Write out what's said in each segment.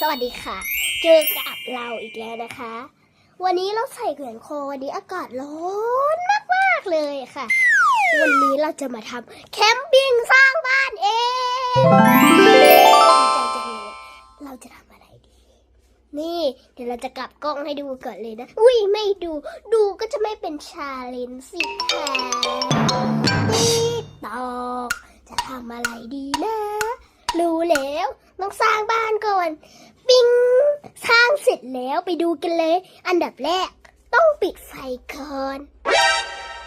สวัสดีค่ะ เจอกับเราอีกแล้วนะคะ วันนี้เราใส่แหวนคอวันนี้อากาศร้อนมากๆเลยค่ะ วันนี้เราจะมาทำแคมปิ้งสร้างบ้านเองใจจังเลยเราจะทำอะไรดี นี่เดี๋ยวเราจะกลับกล้องให้ดูก่อนเลยนะ อุ้ยไม่ดู ดูก็จะไม่เป็นชาเลนจ์สิค่ะติ๊กตอกจะทำอะไรดีนะรู้แล้วต้องสร้างบ้านก่อน เสร็จแล้วไปดูกันเลย อันดับแรก ต้องปิดไฟก่อน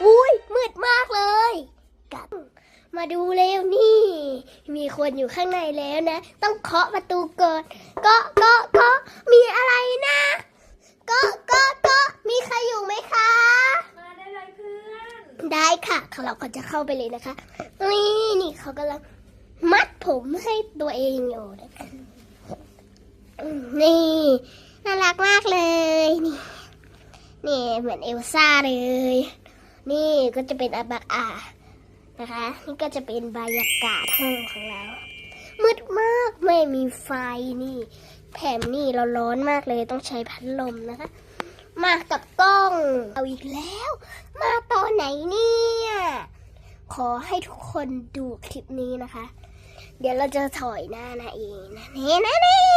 อุ้ยมืดมากเลยกลับมาดูเร็วนี่ มีคนอยู่ข้างในแล้วนะ ต้องเคาะประตูก่อนก็ก็ก็มีอะไรนะก็ก็ก็มีใครอยู่ไหมคะ มาได้เลยเพื่อน ได้ค่ะเราก็จะเข้าไปเลยนะคะ นี่นี่เขากำลังมัดผมให้ตัวเองอยู่นะคะอืมนี่ น่ารักมากเลย นี่ นี่เหมือนเอลซ่าเลย นี่ก็จะเป็นอาบักอานะคะ นี่ก็จะเป็นบรรยากาศห้องของเรา มืดมากไม่มีไฟนี่ แถมนี่เราร้อนมากเลยต้องใช้พัดลมนะคะ มากับกล้อง เอาอีกแล้ว มาตอนไหนเนี่ย ขอให้ทุกคนดูคลิปนี้นะคะ เดี๋ยวเราจะถอยหน้านะเองนะนี่นะนี่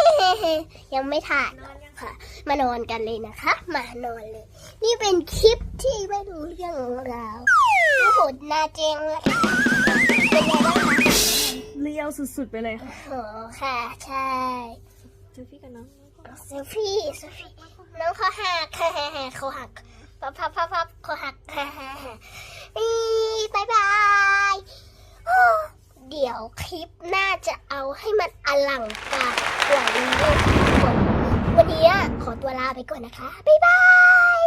ยังไม่ถ่ายนอนยังค่ะ มานอนกันเลยนะคะ มานอนเลย นี่เป็นคลิปที่ไม่รู้เรื่องของเราโอ้โหหน้าเจงเลยเป็นไงบ้างคะเลี้ยวสุดๆไปเลยค่ะโอ้ค่ะ ใช่เจอพี่กับน้องเซลฟี่เซลฟี่น้องเขาหักเขาหักพับพับพับพับเขาหักนี่บายบายอ้อเดี๋ ยวคลิปน่าจะเอาให้มันอลังการกว่านี้เลยทุกคนวันนี้ขอตัวลาไปก่อนนะคะ บ๊ายบาย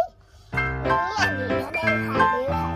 นี่อันนี้ก็ได้ค่ะเร็วค่ะเร็